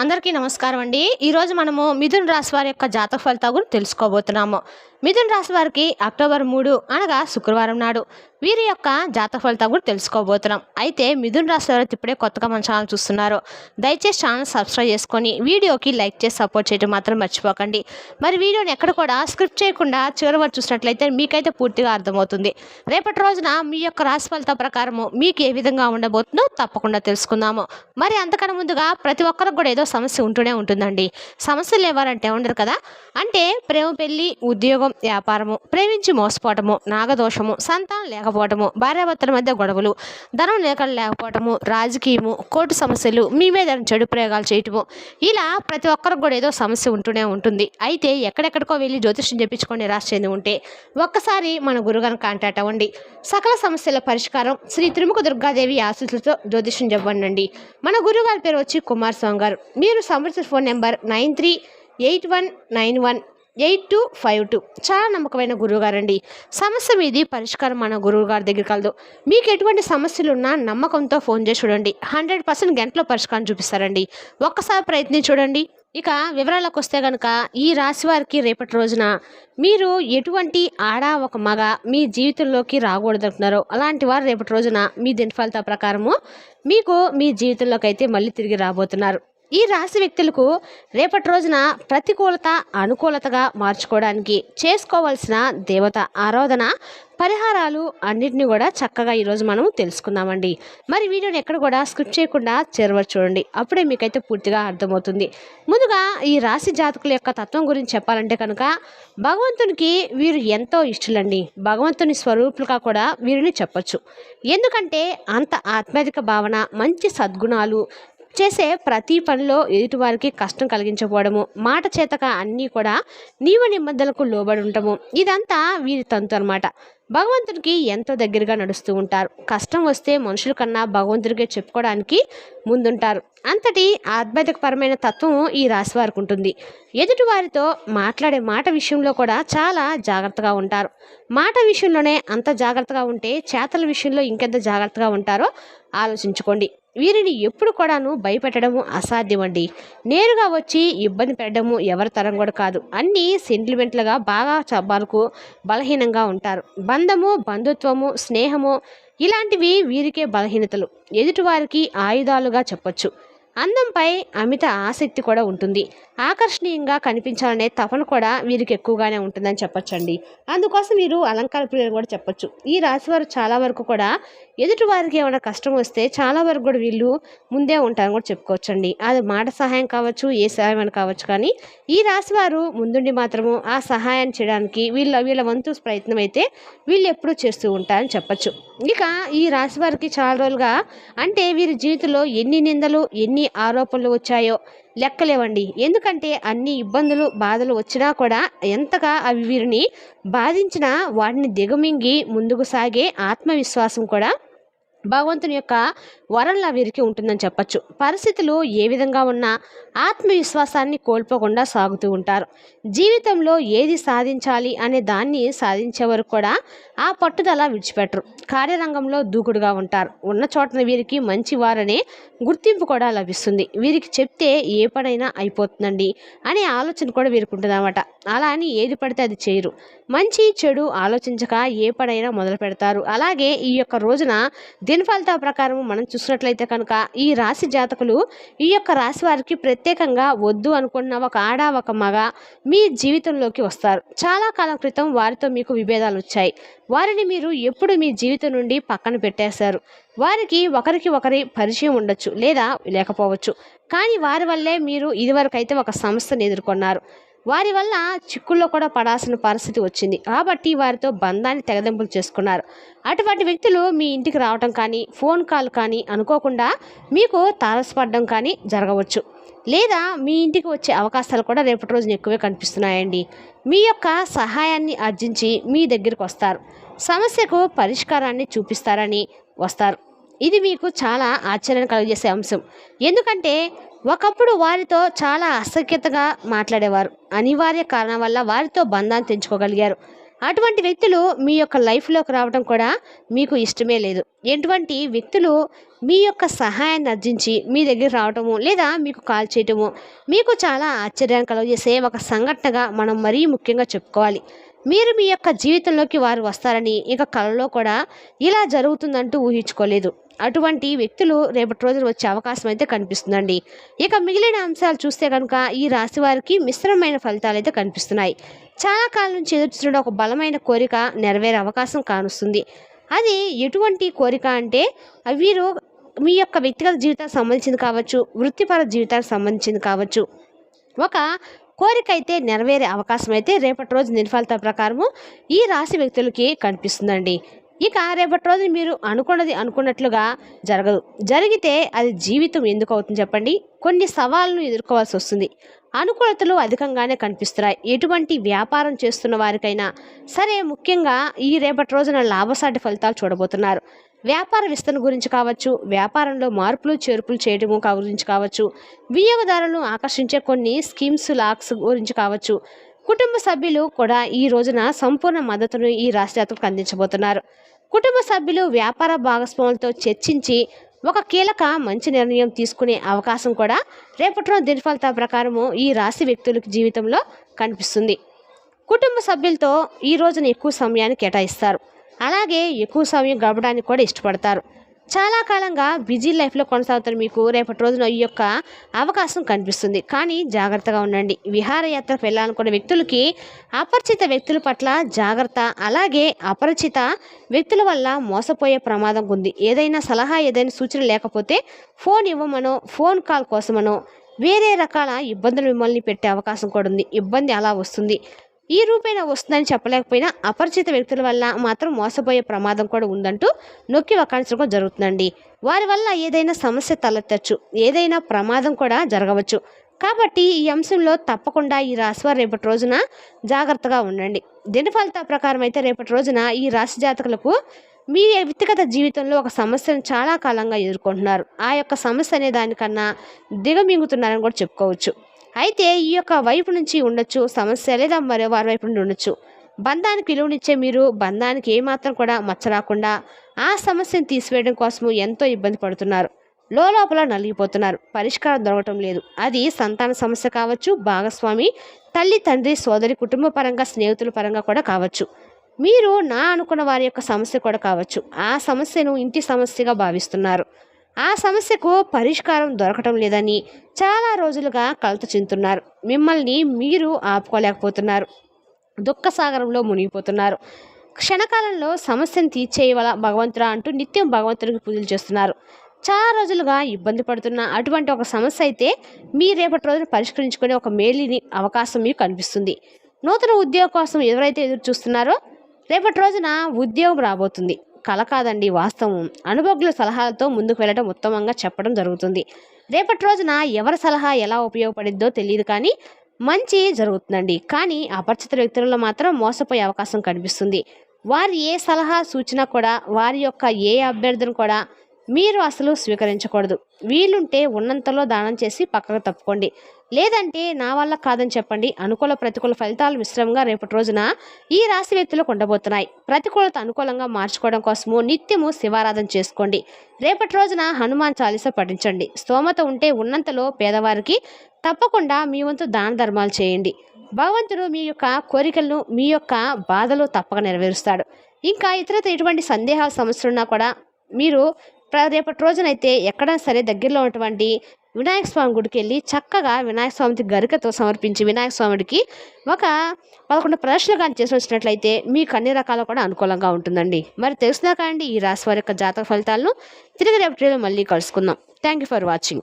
అందరికీ నమస్కారం అండి. ఈరోజు మనము మిథున్ రాశి వారి యొక్క జాతక ఫలితాల గురించి తెలుసుకోబోతున్నాము. మిథున్ రాశి వారికి అక్టోబర్ మూడు అనగా శుక్రవారం నాడు. వీరి యొక్క జాతక ఫలితం కూడా తెలుసుకోబోతున్నాం. అయితే మిథున్ రాశి వారు ఇప్పుడే కొత్తగా మన ఛానల్ చూస్తున్నారు. దయచేసి ఛానల్ సబ్స్క్రైబ్ చేసుకొని వీడియోకి లైక్ చేసి సపోర్ట్ చేయడం మాత్రం మర్చిపోకండి. మరి వీడియోని ఎక్కడ కూడా స్క్రిప్ట్ చేయకుండా చివరి వరకు చూసినట్లయితే మీకైతే పూర్తిగా అర్థమవుతుంది. రేపటి రోజున మీ యొక్క రాశి ఫలితం ప్రకారము మీకు ఏ విధంగా ఉండబోతుందో తప్పకుండా తెలుసుకుందాము. మరి అంతకన్నా ముందుగా ప్రతి ఒక్కరికి కూడా ఏదో సమస్య ఉంటూనే ఉంటుందండి. సమస్యలు ఎవరంటే ఉండరు కదా. అంటే ప్రేమ పెళ్ళి ఉద్యోగం వ్యాపారము ప్రేమించి మోసపోవటము నాగదోషము సంతానం లేకపోవటము భార్యాభర్తల మధ్య గొడవలు ధనం లేక లేకపోవటము రాజకీయము కోర్టు సమస్యలు మీ మీద చెడు ప్రయోగాలు చేయటము ఇలా ప్రతి ఒక్కరికి కూడా ఏదో సమస్య ఉంటూనే ఉంటుంది. అయితే ఎక్కడెక్కడికో వెళ్ళి జ్యోతిష్యం చెప్పించుకొని నిరాశ చెంది ఉంటే ఒక్కసారి మన గురుగారిని కాంటాక్ట్ అవ్వండి. సకల సమస్యల పరిష్కారం శ్రీ త్రిముఖ దుర్గాదేవి ఆశీస్సులతో జ్యోతిష్యం చెప్పండి మన గురుగారి పేరు వచ్చి కుమార్ స్వామి గారు. మీరు సంబంధించిన phone number nine three eight one nine one eight two five two. చాలా నమ్మకమైన గురువుగారండి. సమస్య మీది పరిష్కారం మన గురువు గారి దగ్గర కలదు. మీకు ఎటువంటి సమస్యలు ఉన్నా నమ్మకంతో ఫోన్ చేసి చూడండి. హండ్రెడ్ పర్సెంట్ గంటలో పరిష్కారం చూపిస్తారండి. ఒక్కసారి ప్రయత్నించి చూడండి. ఇక వివరాలకు వస్తే కనుక ఈ రాశి వారికి రేపటి రోజున మీరు ఎటువంటి ఆడ ఒక మగ మీ జీవితంలోకి రాకూడదంటున్నారో అలాంటి వారు రేపటి రోజున మీ దిన ప్రకారము మీకు మీ జీవితంలోకి అయితే మళ్ళీ తిరిగి రాబోతున్నారు. ఈ రాశి వ్యక్తులకు రేపటి రోజున ప్రతికూలత అనుకూలతగా మార్చుకోవడానికి చేసుకోవాల్సిన దేవత ఆరాధన పరిహారాలు అన్నిటిని కూడా చక్కగా ఈరోజు మనం తెలుసుకుందామండి. మరి వీడియోని ఎక్కడ కూడా స్క్రిప్ట్ చేయకుండా చేరవచ్చు చూడండి. అప్పుడే మీకైతే పూర్తిగా అర్థమవుతుంది. ముందుగా ఈ రాశి జాతకుల యొక్క తత్వం గురించి చెప్పాలంటే కనుక భగవంతునికి వీరు ఎంతో ఇష్టలండి. భగవంతుని స్వరూపులుగా కూడా వీరిని చెప్పచ్చు. ఎందుకంటే అంత ఆత్మీయత భావన మంచి సద్గుణాలు చేసే ప్రతి పనిలో ఎదుటివారికి కష్టం కలిగించకపోవడము మాట చేతక అన్నీ కూడా నియమ నిబంధనలకు లోబడి ఉండటము. ఇదంతా వీరి తంతు అనమాట భగవంతుడికి ఎంతో దగ్గరగా నడుస్తూ ఉంటారు. కష్టం వస్తే మనుషుల కన్నా భగవంతుడికే చెప్పుకోవడానికి ముందుంటారు. అంతటి ఆధ్యాత్మికపరమైన తత్వం ఈ రాశి వారికి ఉంటుంది. ఎదుటి వారితో మాట్లాడే మాట విషయంలో కూడా చాలా జాగ్రత్తగా ఉంటారు. మాట విషయంలోనే అంత జాగ్రత్తగా ఉంటే చేతల విషయంలో ఇంకెంత జాగ్రత్తగా ఉంటారో ఆలోచించుకోండి. వీరిని ఎప్పుడు కూడాను భయపెట్టడము అసాధ్యమండి. నేరుగా వచ్చి ఇబ్బంది పెట్టడము ఎవరి తరం కూడా కాదు. అన్నీ సెంటిమెంట్లుగా బాగా చబ్బాలకు బలహీనంగా ఉంటారు. బంధము బంధుత్వము స్నేహము ఇలాంటివి వీరికే బలహీనతలు. ఎదుటివారికి ఆయుధాలుగా చెప్పొచ్చు. అందంపై అమిత ఆసక్తి కూడా ఉంటుంది. ఆకర్షణీయంగా కనిపించాలనే తపన కూడా వీరికి ఎక్కువగానే ఉంటుందని చెప్పొచ్చండి. అందుకోసం వీరు అలంకార ప్రియులు కూడా చెప్పొచ్చు. ఈ రాశివారు చాలా వరకు కూడా ఎదుటి వారికి ఏమైనా కష్టం వస్తే చాలా వరకు కూడా వీళ్ళు ముందే ఉంటారని కూడా చెప్పుకోవచ్చండి. అది మాట సహాయం కావచ్చు ఏ సహాయం అని కావచ్చు. కానీ ఈ రాశివారు ముందుండి మాత్రము ఆ సహాయం చేయడానికి వీళ్ళ వీళ్ళ వంతు ప్రయత్నం అయితే వీళ్ళు ఎప్పుడూ చేస్తూ ఉంటారని చెప్పచ్చు. ఇక ఈ రాశి వారికి చాలా రోజులుగా అంటే వీరి జీవితంలో ఎన్ని నిందలు ఎన్ని ఆరోపణలు వచ్చాయో లెక్కలేవండి. ఎందుకంటే అన్ని ఇబ్బందులు బాధలు వచ్చినా కూడా ఎంతగా అవి వీరిని బాధించినా వాటిని దిగమింగి ముందుకు సాగే ఆత్మవిశ్వాసం కూడా భగవంతుని యొక్క వరంలా వీరికి ఉంటుందని చెప్పచ్చు. పరిస్థితులు ఏ విధంగా ఉన్నా ఆత్మవిశ్వాసాన్ని కోల్పోకుండా సాగుతూ ఉంటారు. జీవితంలో ఏది సాధించాలి అనే దాన్ని సాధించే వరకు కూడా ఆ పట్టుదల విడిచిపెట్టరు. కార్యరంగంలో దూకుడుగా ఉంటారు. ఉన్న చోటన వీరికి మంచి వారనే గుర్తింపు కూడా లభిస్తుంది. వీరికి చెప్తే ఏ పనైనా అయిపోతుందండి అనే ఆలోచన కూడా వీరికి ఉంటుందన్నమాట. అలా అని ఏది పడితే అది చేయరు. మంచి చెడు ఆలోచించక ఏ పనైనా మొదలు పెడతారు అలాగే ఈ యొక్క రోజున దిన ఫలితాల ప్రకారం మనం చూసినట్లయితే కనుక ఈ రాశి జాతకులు ఈ యొక్క రాశి వారికి ప్రత్యేకంగా వద్దు అనుకున్న ఒక ఆడ ఒక మగ మీ జీవితంలోకి వస్తారు. చాలా కాలం క్రితం వారితో మీకు విభేదాలు వచ్చాయి. వారిని మీరు ఎప్పుడు మీ జీవితం నుండి పక్కన పెట్టేశారు? వారికి ఒకరికి ఒకరి పరిచయం ఉండొచ్చు లేదా లేకపోవచ్చు. కానీ వారి వల్లే మీరు ఇదివరకైతే ఒక సంస్థను ఎదుర్కొన్నారు. వారి వల్ల చిక్కుల్లో కూడా పడాల్సిన పరిస్థితి వచ్చింది. కాబట్టి వారితో బంధాన్ని తెగదెంపులు చేసుకున్నారు. అటువంటి వ్యక్తులు మీ ఇంటికి రావటం కానీ ఫోన్ కాల్ కానీ అనుకోకుండా మీకు తారసపడడం కానీ జరగవచ్చు. లేదా మీ ఇంటికి వచ్చే అవకాశాలు కూడా రేపటి రోజున ఎక్కువే కనిపిస్తున్నాయండి. మీ యొక్క సహాయాన్ని ఆర్జించి మీ దగ్గరికి వస్తారు. సమస్యకు పరిష్కారాన్ని చూపిస్తారని వస్తారు. ఇది మీకు చాలా ఆశ్చర్యం కలిగజేసే అంశం. ఎందుకంటే ఒకప్పుడు వారితో చాలా అసఖ్యతగా మాట్లాడేవారు. అనివార్య కారణం వల్ల వారితో బంధాన్ని తెంచుకోగలిగారు. అటువంటి వ్యక్తులు మీ యొక్క లైఫ్లోకి రావడం కూడా మీకు ఇష్టమే లేదు. ఎటువంటి వ్యక్తులు మీ యొక్క సహాయాన్ని అర్జించి మీ దగ్గర రావటము లేదా మీకు కాల్ చేయటము మీకు చాలా ఆశ్చర్యాన్ని కలుగజేసే ఒక సంఘటనగా మనం మరీ ముఖ్యంగా చెప్పుకోవాలి. మీరు మీ యొక్క జీవితంలోకి వారు వస్తారని ఇక కళలో కూడా ఇలా జరుగుతుందంటూ ఊహించుకోలేదు. అటువంటి వ్యక్తులు రేపటి రోజున వచ్చే అవకాశం అయితే కనిపిస్తుందండి. ఇక మిగిలిన అంశాలు చూస్తే కనుక ఈ రాశి వారికి మిశ్రమైన ఫలితాలు అయితే కనిపిస్తున్నాయి. చాలా కాలం నుంచి ఎదుర్చున్న ఒక బలమైన కోరిక నెరవేరే అవకాశం కానుస్తుంది. అది ఎటువంటి కోరిక అంటే వీరు మీ యొక్క వ్యక్తిగత జీవితానికి సంబంధించింది కావచ్చు వృత్తిపర జీవితానికి సంబంధించింది కావచ్చు. ఒక కోరిక అయితే నెరవేరే అవకాశం అయితే రేపటి రోజు నిర్ఫలిత ప్రకారము ఈ రాశి వ్యక్తులకి కనిపిస్తుందండి. ఇక రేపటి రోజు మీరు అనుకున్నది అనుకున్నట్లుగా జరగదు. జరిగితే అది జీవితం ఎందుకు అవుతుంది చెప్పండి? కొన్ని సవాళ్ళను ఎదుర్కోవాల్సి వస్తుంది. అనుకూలతలు అధికంగానే కనిపిస్తున్నాయి. ఎటువంటి వ్యాపారం చేస్తున్న వారికైనా సరే ముఖ్యంగా ఈ రేపటి రోజున లాభసాటి ఫలితాలు చూడబోతున్నారు. వ్యాపార విస్తరణ గురించి కావచ్చు వ్యాపారంలో మార్పులు చేర్పులు చేయడము గురించి కావచ్చు వినియోగదారులను ఆకర్షించే కొన్ని స్కీమ్స్ లాక్స్ గురించి కావచ్చు కుటుంబ సభ్యులు కూడా ఈ రోజున సంపూర్ణ మద్దతును ఈ రాష్ట్ర అందించబోతున్నారు. కుటుంబ సభ్యులు వ్యాపార భాగస్వాములతో చర్చించి ఒక కీలక మంచి నిర్ణయం తీసుకునే అవకాశం కూడా రేపటి రోజు దినఫలిత ప్రకారము ఈ రాశి వ్యక్తులకి జీవితంలో కనిపిస్తుంది. కుటుంబ సభ్యులతో ఈ రోజున ఎక్కువ సమయాన్ని కేటాయిస్తారు. అలాగే ఎక్కువ సమయం గడపడానికి కూడా ఇష్టపడతారు. చాలా కాలంగా బిజీ లైఫ్లో కొనసాగుతున్న మీకు రేపటి రోజున ఈ యొక్క అవకాశం కనిపిస్తుంది. కానీ జాగ్రత్తగా ఉండండి. విహారయాత్రకు వెళ్ళాలనుకున్న వ్యక్తులకి అపరిచిత వ్యక్తుల పట్ల జాగ్రత్త అలాగే అపరిచిత వ్యక్తుల వల్ల మోసపోయే ప్రమాదం ఉంది. ఏదైనా సలహా ఏదైనా సూచన లేకపోతే ఫోన్ ఇవ్వమనో ఫోన్ కాల్ కోసమనో వేరే రకాల ఇబ్బందులు మిమ్మల్ని పెట్టే అవకాశం కూడా ఉంది. ఇబ్బంది అలా వస్తుంది. ఈ రూపేణ వస్తుందని చెప్పలేకపోయినా అపరిచిత వ్యక్తుల వల్ల మాత్రం మోసపోయే ప్రమాదం కూడా ఉందంటూ నొక్కి వకాయించడం జరుగుతుందండి. వారి వల్ల ఏదైనా సమస్య తలెత్తచ్చు. ఏదైనా ప్రమాదం కూడా జరగవచ్చు. కాబట్టి ఈ అంశంలో తప్పకుండా ఈ రాశివారు రేపటి రోజున జాగ్రత్తగా ఉండండి. దీని ఫలిత ప్రకారం అయితే రేపటి రోజున ఈ రాశి జాతకులకు మీ వ్యక్తిగత జీవితంలో ఒక సమస్యను చాలా కాలంగా ఎదుర్కొంటున్నారు. ఆ యొక్క సమస్య అనే దానికన్నా దిగమింగుతున్నారని కూడా చెప్పుకోవచ్చు. అయితే ఈ యొక్క వైపు నుంచి ఉండొచ్చు సమస్య లేదా మరో వారి వైపు నుండి ఉండొచ్చు. బంధానికి విలువనిచ్చే మీరు బంధానికి ఏమాత్రం కూడా మచ్చ రాకుండా ఆ సమస్యను తీసివేయడం కోసము ఎంతో ఇబ్బంది పడుతున్నారు. లోపల నలిగిపోతున్నారు. పరిష్కారం దొరకటం లేదు. అది సంతాన సమస్య కావచ్చు భాగస్వామి తల్లి తండ్రి సోదరి కుటుంబ పరంగా స్నేహితుల పరంగా కూడా కావచ్చు. మీరు నా అనుకున్న వారి యొక్క సమస్య కూడా కావచ్చు. ఆ సమస్యను ఇంటి సమస్యగా భావిస్తున్నారు. ఆ సమస్యకు పరిష్కారం దొరకటం లేదని చాలా రోజులుగా కలత చెందుతున్నారు. మిమ్మల్ని మీరు ఆపుకోలేకపోతున్నారు. దుఃఖసాగరంలో మునిగిపోతున్నారు. క్షణకాలంలో సమస్యను తీర్చేయవల భగవంతురా అంటూ నిత్యం భగవంతుడికి పూజలు చేస్తున్నారు. చాలా రోజులుగా ఇబ్బంది పడుతున్న అటువంటి ఒక సమస్య అయితే మీ రేపటి రోజున పరిష్కరించుకునే ఒక మేలిని అవకాశం మీకు కనిపిస్తుంది. నూతన ఉద్యోగం కోసం ఎవరైతే ఎదురు చూస్తున్నారో రేపటి రోజున ఉద్యోగం రాబోతుంది. కల కాదండి వాస్తవం. అనుభవజ్ఞుల సలహాలతో ముందుకు వెళ్ళడం ఉత్తమంగా చెప్పడం జరుగుతుంది. రేపటి రోజున ఎవరి సలహా ఎలా ఉపయోగపడిద్దో తెలియదు కానీ మంచి జరుగుతుందండి. కానీ అపరిచిత వ్యక్తులలో మాత్రం మోసపోయే అవకాశం కనిపిస్తుంది. వారి ఏ సలహా సూచన కూడా వారి యొక్క ఏ అభ్యర్థన కూడా మీరు అసలు స్వీకరించకూడదు. వీలుంటే ఉన్నంతలో దానం చేసి పక్కకు తప్పుకోండి. లేదంటే నా వల్ల కాదని చెప్పండి. అనుకూల ప్రతికూల ఫలితాలు మిశ్రమంగా రేపటి రోజున ఈ రాశి వ్యక్తులకు ఉండబోతున్నాయి. ప్రతికూలత అనుకూలంగా మార్చుకోవడం కోసము నిత్యము శివారాధన చేసుకోండి. రేపటి రోజున హనుమాన్ చాలీస పఠించండి. స్తోమత ఉంటే ఉన్నంతలో పేదవారికి తప్పకుండా మీ వంతు దాన ధర్మాలు చేయండి. భగవంతుడు మీ యొక్క కోరికలను మీ యొక్క బాధలు తప్పక నెరవేరుస్తాడు. ఇంకా ఇతరత ఎటువంటి సందేహాల సమస్యలున్నా కూడా మీరు రేపటి రోజునైతే ఎక్కడైనా సరే దగ్గరలో ఉన్నటువంటి వినాయక స్వామి గుడికి వెళ్ళి చక్కగా వినాయక స్వామికి గరికతో సమర్పించి వినాయక స్వామికి ఒక పదకొండు ప్రదర్శనలు కానీ చేసి వచ్చినట్లయితే మీకు అన్ని రకాలు కూడా అనుకూలంగా ఉంటుందండి. మరి తెలుసుదా కాండి ఈ రాశి వారి యొక్క జాతక ఫలితాలను తిరిగి రేపటి మళ్ళీ కలుసుకుందాం. Thank you for watching